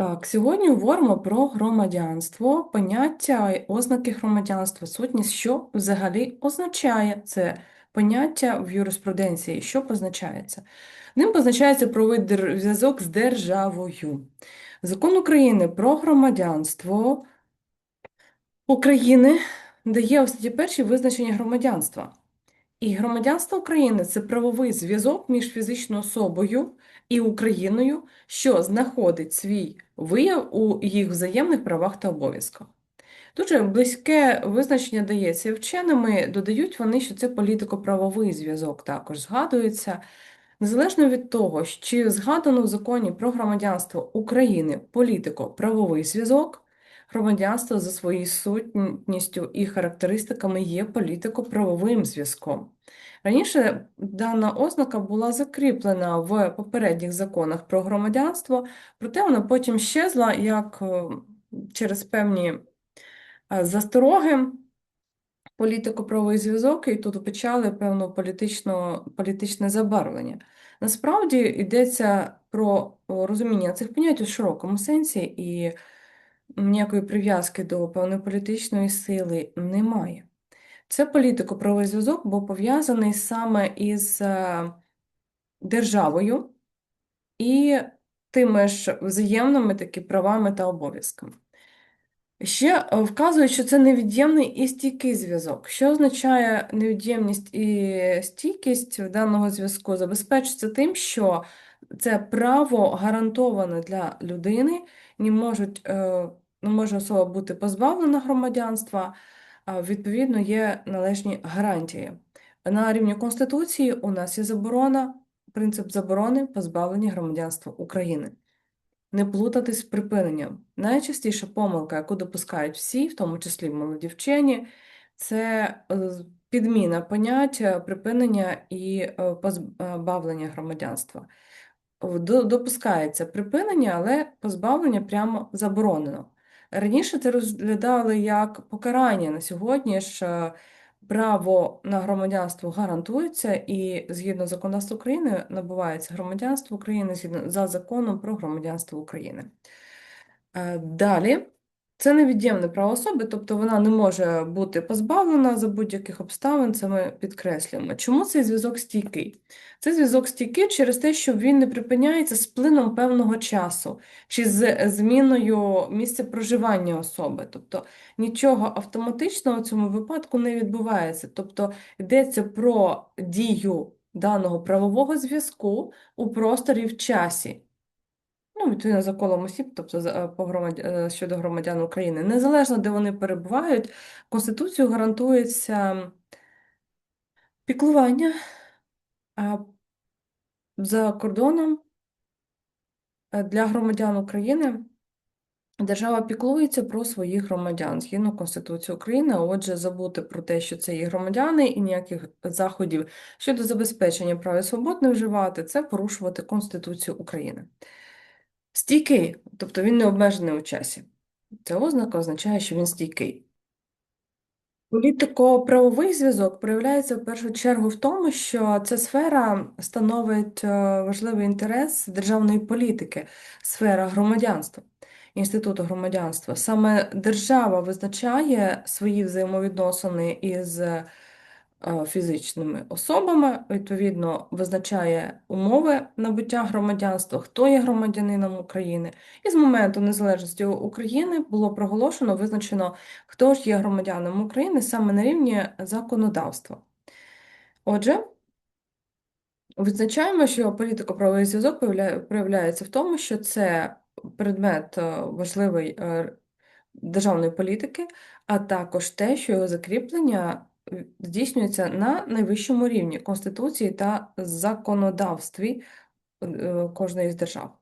Так, сьогодні говоримо про громадянство, поняття і ознаки громадянства, сутність, що взагалі означає це поняття в юриспруденції, що позначається. Ним позначається правовий зв'язок з державою. Закон України про громадянство України дає у статті першій визначення громадянства. І громадянство України це правовий зв'язок між фізичною особою і Україною, що знаходить свій вияв у їх взаємних правах та обов'язках. Дуже близьке визначення дається вченими, додають вони, що це політико-правовий зв'язок також згадується. Незалежно від того, чи згадано в законі про громадянство України політико-правовий зв'язок, громадянство за своєю сутністю і характеристиками є політико-правовим зв'язком. Раніше дана ознака була закріплена в попередніх законах про громадянство, проте вона потім щезла як е, через певні е, застороги політико-правовий зв'язок, і тут почали певно політично, політичне забарвлення. Насправді йдеться про розуміння цих понять у широкому сенсі, і ніякої прив'язки до певної політичної сили немає. Це політико-правовий зв'язок був пов'язаний саме із е, державою і тими ж взаємними таки правами та обов'язками. Ще е, вказують, що це невід'ємний і стійкий зв'язок. Що означає невід'ємність і стійкість даного зв'язку? Забезпечується тим, що це право гарантоване для людини, не можуть, е, може особа бути позбавлена громадянства, відповідно є належні гарантії. На рівні Конституції у нас є заборона, принцип заборони позбавлення громадянства України. Не плутати з припиненням. Найчастіша помилка, яку допускають всі, в тому числі молоді вчені, це е, підміна поняття припинення і е, позбавлення громадянства. Допускається припинення, але позбавлення прямо заборонено. Раніше це розглядали як покарання. На сьогодні ж е, право на громадянство гарантується, і згідно законодавства України набувається громадянство України згідно за законом про громадянство України. Е, Далі, це невід'ємне право особи, тобто вона не може бути позбавлена за будь-яких обставин, це ми підкреслюємо. Чому цей зв'язок стійкий? Цей зв'язок стійкий через те, що він не припиняється з плином певного часу чи з зміною місця проживання особи. Тобто нічого автоматичного в цьому випадку не відбувається. Тобто йдеться про дію даного правового зв'язку у просторі в часі. Ну, відповідно за колом осіб, тобто за- по громадя... е, щодо громадян України. Незалежно, де вони перебувають, Конституцією гарантується піклування а за кордоном е, для громадян України. Держава піклується про своїх громадян згідно Конституції України. Отже, забути про те, що це є громадяни, і ніяких заходів щодо забезпечення прав і свобод не вживати, це порушувати Конституцію України. Стійкий, тобто він не обмежений у часі. Ця ознака означає, що він стійкий. Політико-правовий зв'язок проявляється в першу чергу в тому, що ця сфера становить е, важливий інтерес державної політики, сфера громадянства, інституту громадянства. Саме держава визначає свої взаємовідносини із фізичними особами, відповідно, визначає умови набуття громадянства, хто є громадянином України. І з моменту незалежності України було проголошено, визначено, хто ж є громадянином України саме на рівні законодавства. Отже, визначаємо, що політико-правовий зв'язок проявля- проявляється в тому, що це предмет е, важливий е, державної політики, а також те, що його закріплення е, здійснюється на найвищому рівні Конституції та законодавстві е, кожної з держав.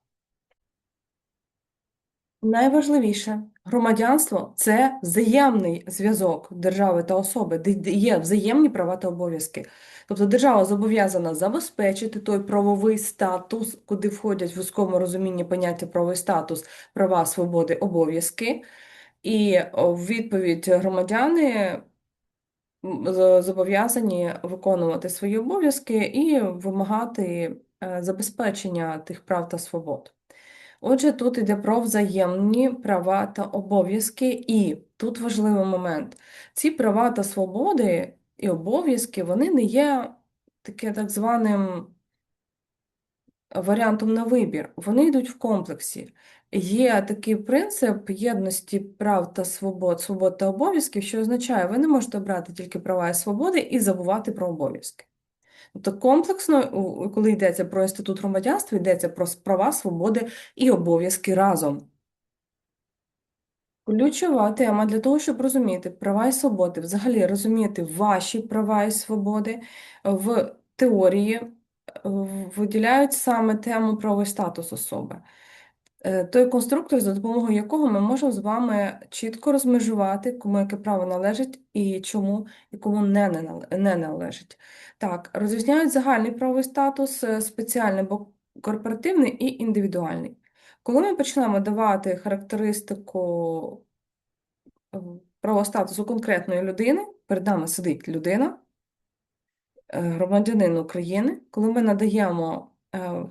Найважливіше, громадянство це взаємний зв'язок держави та особи, де є взаємні права та обов'язки. Тобто держава зобов'язана забезпечити той правовий статус, куди входять в вузькому розумінні поняття правовий статус, права, свободи, обов'язки. І відповідь громадяни зобов'язані виконувати свої обов'язки і вимагати е, забезпечення тих прав та свобод. Отже, тут йде про взаємні права та обов'язки, і тут важливий момент. Ці права та свободи і обов'язки, вони не є таке так званим варіантом на вибір. Вони йдуть в комплексі. Є такий принцип єдності прав та свобод, свобод та обов'язків, що означає, ви не можете обрати тільки права і свободи і забувати про обов'язки. Тобто комплексно, коли йдеться про інститут громадянства, йдеться про права, свободи і обов'язки разом. Ключова тема для того, щоб розуміти права і свободи, взагалі розуміти ваші права і свободи в теорії е, виділяють саме тему правовий статус особи. Е, Той конструктор, за допомогою якого ми можемо з вами чітко розмежувати, кому яке право належить і чому і кому не, не, належить. Так, розрізняють загальний правовий статус, е, спеціальний або корпоративний і індивідуальний. Коли ми почнемо давати характеристику е, правового статусу конкретної людини, перед нами сидить людина, громадянин України, коли ми надаємо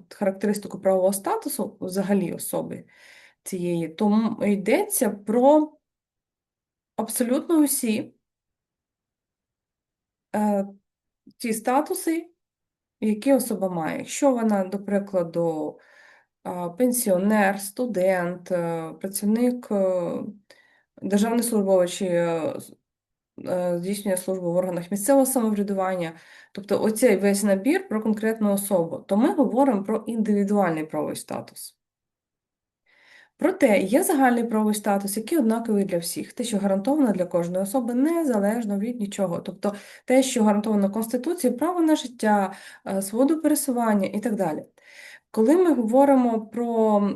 характеристику правового статусу взагалі особи цієї, то йдеться про абсолютно усі е, ті статуси, які особа має. Якщо вона, до прикладу, пенсіонер, студент, е, працівник, е, державний службовець е, е, здійснює службу в органах місцевого самоврядування, тобто оцей весь набір про конкретну особу, то ми говоримо про індивідуальний правовий статус. Проте є загальний правовий статус, який однаковий для всіх, те, що гарантовано для кожної особи, незалежно від нічого. Тобто те, що гарантовано Конституцією, право на життя, е, свободу пересування і так далі. Коли ми говоримо про е,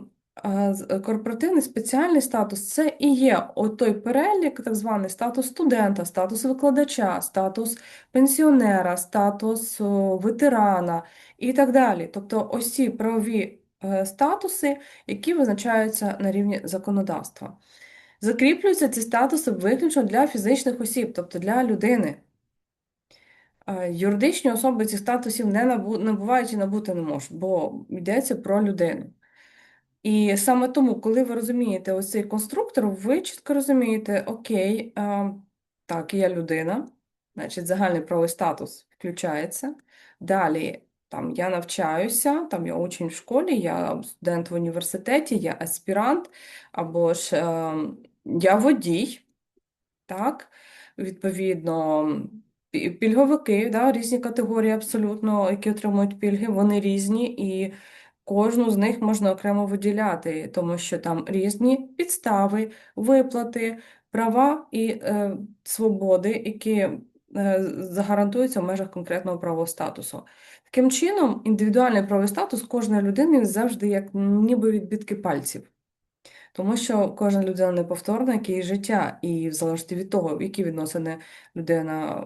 корпоративний спеціальний статус, це і є той перелік, так званий статус студента, статус викладача, статус пенсіонера, статус ветерана і так далі. Тобто ось ці правові е, статуси, які визначаються на рівні законодавства. Закріплюються ці статуси виключно для фізичних осіб, тобто для людини. Е, Юридичні особи цих статусів не набувають і набути не можуть, бо йдеться про людину. І саме тому, коли ви розумієте ось цей конструктор, ви чітко розумієте, окей, е, так, я людина, значить загальний правовий статус включається. Далі там я навчаюся, там я учень в школі, я студент в університеті, я аспірант, або ж е, я водій. Так, відповідно, пільговики, да, різні категорії абсолютно, які отримують пільги, вони різні, і кожну з них можна окремо виділяти, тому що там різні підстави, виплати, права і е, свободи, які е, загарантуються в межах конкретного правового статусу. Таким чином, індивідуальний правовий статус кожної людини завжди як ніби відбитки пальців. Тому що кожна людина неповторна, як її життя, і в залежності від того, які відносини людина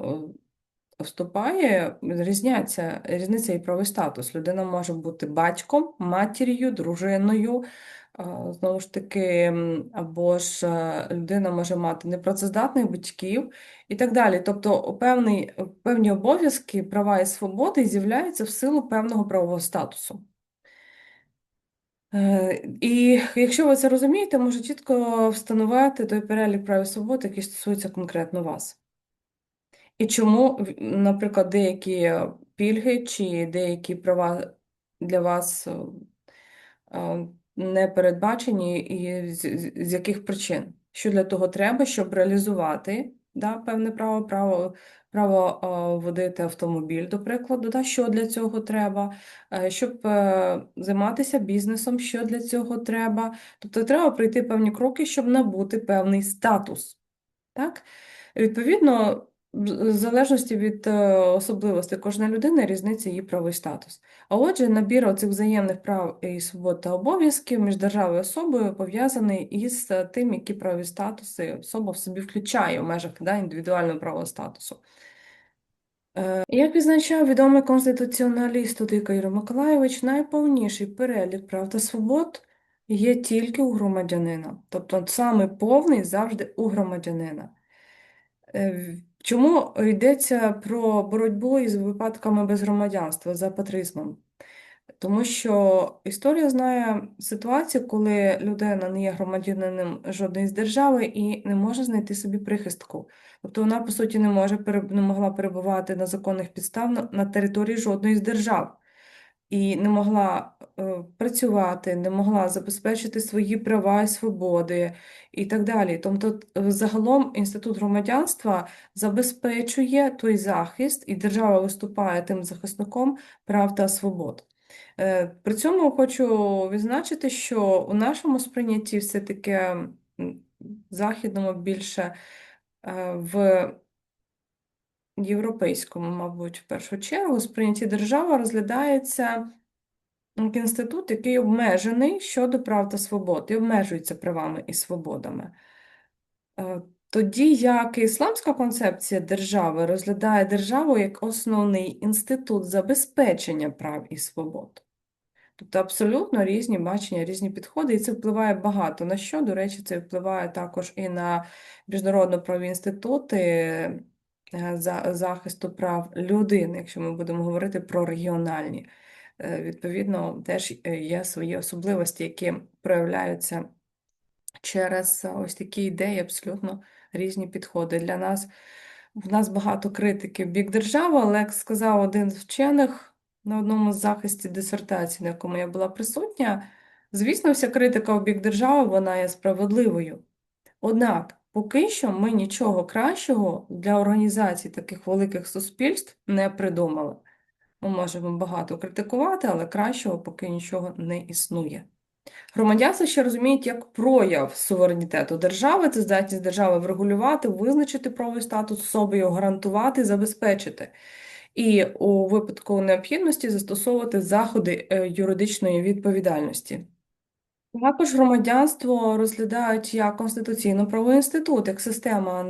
вступає, різняться, різниця і правий статус. Людина може бути батьком, матір'ю, дружиною, знову ж таки, або ж е, людина може мати непрацездатних батьків і так далі. Тобто певний, певні обов'язки, права і свободи з'являються в силу певного правового статусу. Е, І якщо ви це розумієте, може чітко встановити той перелік прав і свобод, який стосується конкретно вас. І чому, наприклад, деякі пільги чи деякі права для вас е, е, не передбачені, і з, яких причин? Що для того треба, щоб реалізувати да, певне право, право, право е, водити автомобіль, до прикладу, да, що для цього треба, щоб займатися бізнесом, що для цього треба. Тобто треба пройти певні кроки, щоб набути певний статус. Так? Відповідно, в залежності від е, особливостей кожної людини, різниця її правовий статус. А отже, набір оцих взаємних прав і свобод та обов'язків між державою і особою пов'язаний із е, тим, які правові статуси особа в собі включає в межах да, індивідуального правового статусу. Е, Як відзначав відомий конституціоналіст Тодика Юрій Миколайович, найповніший перелік прав та свобод є тільки у громадянина. Тобто саме повний завжди у громадянина. Чому йдеться про боротьбу із випадками безгромадянства за патризмом? Тому що історія знає ситуацію, коли людина не є громадянином жодної з держави і не може знайти собі прихистку. Тобто вона, по суті, не може не могла перебувати на законних підставах на території жодної з держав. І не могла е, працювати, не могла забезпечити свої права і свободи і так далі. Тобто, е, загалом інститут громадянства забезпечує той захист, і держава виступає тим захисником прав та свобод. Е, При цьому хочу відзначити, що у нашому сприйнятті все-таки західному більше в європейському, мабуть, в першу чергу, сприйнятті держава розглядається як інститут, який обмежений щодо прав та свобод і обмежується правами і свободами. Е, Тоді як ісламська концепція держави розглядає державу як основний інститут забезпечення прав і свобод. Тобто абсолютно різні бачення, різні підходи, і це впливає багато на що. До речі, це впливає також і на міжнародно-правові інститути е, за- захисту прав людини, якщо ми будемо говорити про регіональні. Е, Відповідно, теж е, є свої особливості, які проявляються через ось такі ідеї, абсолютно різні підходи. Для нас в нас багато критики в бік держави, але як сказав один з вчених на одному з захистів дисертації, на якому я була присутня, звісно, вся критика в бік держави вона є справедливою. Однак, поки що ми нічого кращого для організації таких великих суспільств не придумали. Ми можемо багато критикувати, але кращого поки нічого не існує. Громадянство ще розуміють як прояв суверенітету держави, це здатність держави врегулювати, визначити правовий статус особи, його гарантувати, забезпечити. І у випадку необхідності застосовувати заходи е, юридичної відповідальності. Також громадянство розглядають як конституційно-правовий інститут, як система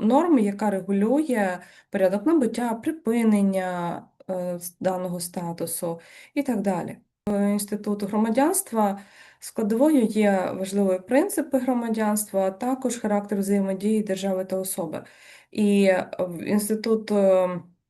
норм, яка регулює порядок набуття, припинення е, даного статусу і так далі. Інституту громадянства складовою є важливі принципи громадянства, а також характер взаємодії держави та особи. І е, інститут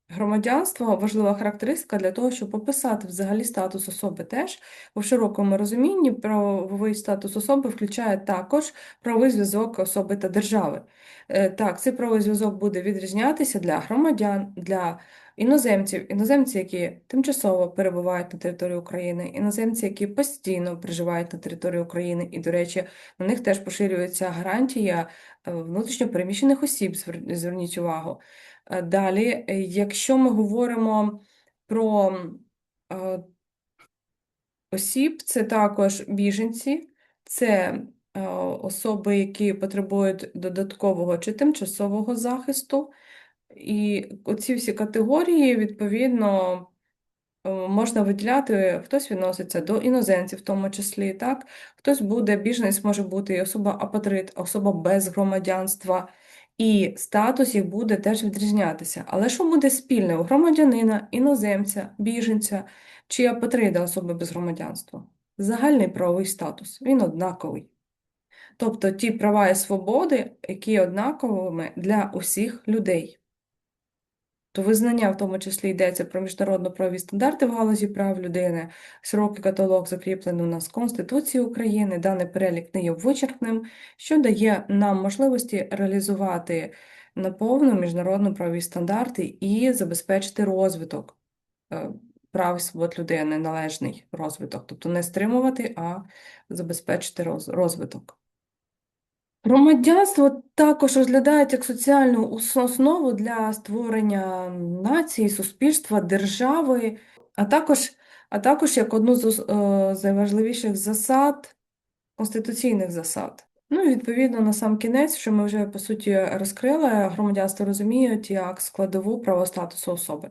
громадянства важлива характеристика для того, щоб описати взагалі статус особи теж. У широкому розумінні правовий статус особи включає також правовий зв'язок особи та держави. Е, Так, цей правовий зв'язок буде відрізнятися для громадян, для іноземців, іноземці, які тимчасово перебувають на території України, іноземці, які постійно проживають на території України, і, до речі, на них теж поширюється гарантія е, внутрішньопереміщених осіб, звер- зверніть увагу. Е, Далі, е, якщо ми говоримо про е, осіб, це також біженці, це особи, які потребують додаткового чи тимчасового захисту. І оці всі категорії, відповідно, можна виділяти, хтось відноситься до іноземців, в тому числі, так? Хтось буде, біженець може бути і особа апатрид, особа без громадянства, і статус їх буде теж відрізнятися. Але що буде спільне у громадянина, іноземця, біженця чи апатрида особи без громадянства? Загальний правовий статус, він однаковий. Тобто ті права і свободи, які однаковими для усіх людей. То визнання, в тому числі йдеться про міжнародно-правові стандарти в галузі прав людини, широкий каталог закріплений у нас в Конституції України, даний перелік не є вичерпним, що дає нам можливості реалізувати наповну міжнародно-правові стандарти і забезпечити розвиток е, прав і свобод людини, належний розвиток, тобто не стримувати, а забезпечити розвиток. Громадянство також розглядають як соціальну основу для створення нації, суспільства, держави, а також, а також як одну з, е, найважливіших засад, конституційних засад. Ну і відповідно на сам кінець, що ми вже по суті розкрили, громадянство розуміють як складову правового статусу особи.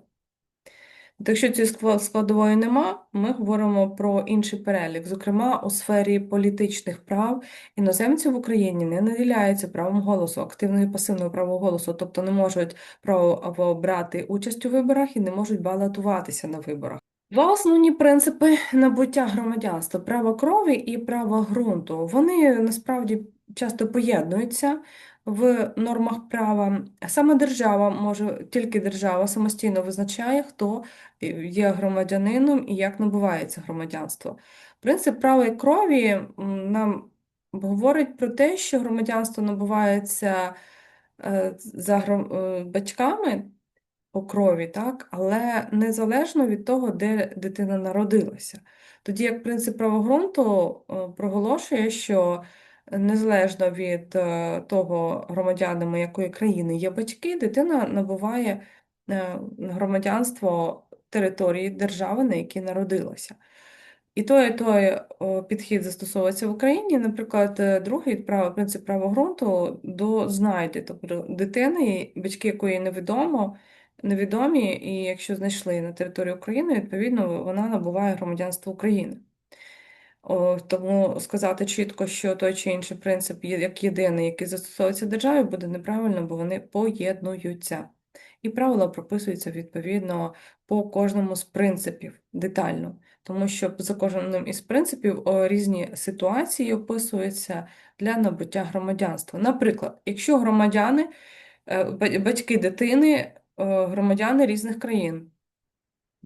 Якщо цієї скла- складової нема, ми говоримо про інший перелік. Зокрема, у сфері політичних прав іноземці в Україні не наділяються правом голосу, активного і пасивного права голосу, тобто не можуть право брати участь у виборах і не можуть балотуватися на виборах. Два основні принципи набуття громадянства право крові і право ґрунту. Вони насправді часто поєднуються. В нормах права. Саме держава може, тільки держава самостійно визначає, хто є громадянином і як набувається громадянство. Принцип правої крові нам говорить про те, що громадянство набувається е, за е, батьками по крові, так? Але незалежно від того, де дитина народилася. Тоді як принцип правогрунту е, проголошує, що незалежно від е, того, громадянами якої країни є батьки, дитина набуває е, громадянство території держави, на якій народилася. І той, і той підхід застосовується в Україні. Наприклад, е, другий прав- принцип права ґрунту до знайди, тобто дитини, батьки якої невідомо, невідомі, і якщо знайшли на території України, відповідно вона набуває громадянство України. Тому сказати чітко, що той чи інший принцип є як єдиний, який застосовується державі, буде неправильно, бо вони поєднуються. І правила прописуються відповідно по кожному з принципів детально, тому що за кожним із принципів різні ситуації описуються для набуття громадянства. Наприклад, якщо громадяни, е, батьки дитини, громадяни різних країн.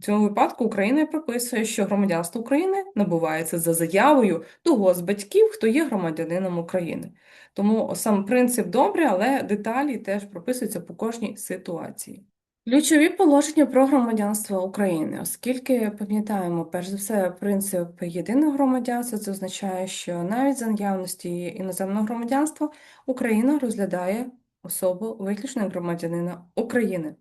Цьому випадку Україна прописує, що громадянство України набувається за заявою того з батьків, хто є громадянином України. Тому сам принцип добрий, але деталі теж прописуються по кожній ситуації. Ключові положення про громадянство України, оскільки пам'ятаємо, перш за все, принцип єдиного громадянства, це означає, що навіть за наявності іноземного громадянства Україна розглядає особу виключно громадянина України.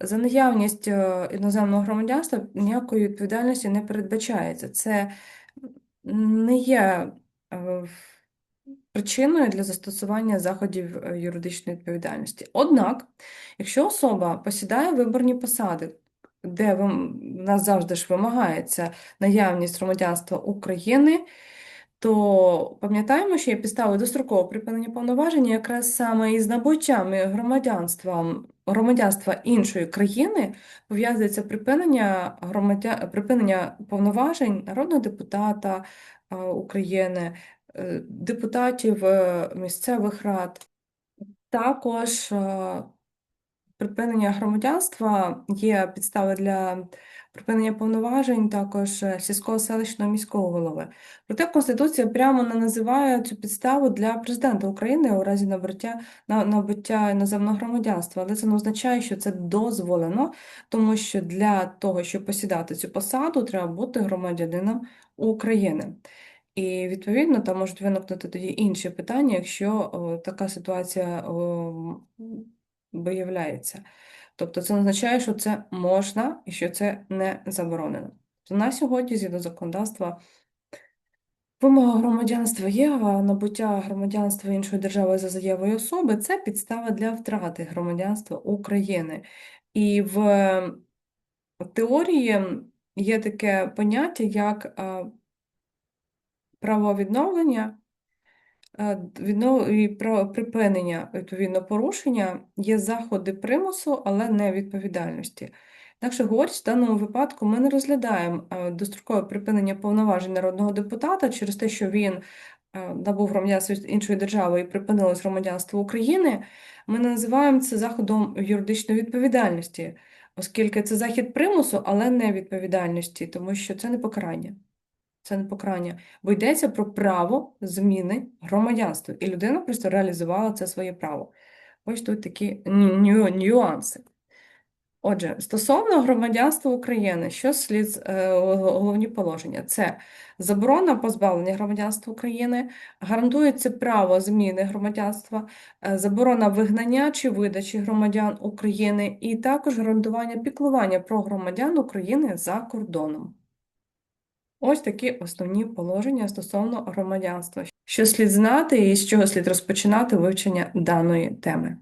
За наявність е, іноземного громадянства ніякої відповідальності не передбачається. Це не є е, причиною для застосування заходів е, юридичної відповідальності. Однак, якщо особа посідає виборні посади, де в нас завжди ж вимагається наявність громадянства України, то пам'ятаємо, що є підстави дострокового припинення повноважень якраз саме із набуттям громадянства, громадянства іншої країни пов'язується припинення, громадя... припинення повноважень народного депутата України, е, депутатів е, місцевих рад. Також припинення громадянства є підстави для припинення повноважень також е, сільського селищного міського голови. Проте Конституція прямо не називає цю підставу для президента України у разі набуття, набуття іноземного громадянства, але це не означає, що це дозволено, тому що для того, щоб посідати цю посаду, треба бути громадянином України. І відповідно там можуть виникнути тоді інші питання, якщо о, така ситуація о, виявляється. Тобто це не означає, що це можна і що це не заборонено. На сьогодні, згідно законодавства, вимога громадянства є, а набуття громадянства іншої держави за заявою особи це підстава для втрати громадянства України. І в теорії є таке поняття, як правовідновлення е, і про припинення відповідно порушення є заходи примусу, але не відповідальності. Інакше говорить, в даному випадку ми не розглядаємо е, дострокове припинення повноважень народного депутата через те, що він е, набув громадянство іншої держави і припинилось громадянство України. Ми не називаємо це заходом юридичної відповідальності, оскільки це захід примусу, але не відповідальності, тому що це не покарання. Це не покарання, бо йдеться про право зміни громадянства, і людина просто реалізувала це своє право. Ось тут такі ню- ню- нюанси. Отже, стосовно громадянства України, що слід е, головні положення? Це заборона позбавлення громадянства України, гарантується право зміни громадянства, е, заборона вигнання чи видачі громадян України, і також гарантування піклування про громадян України за кордоном. Ось такі основні положення стосовно громадянства. Що слід знати і з чого слід розпочинати вивчення даної теми.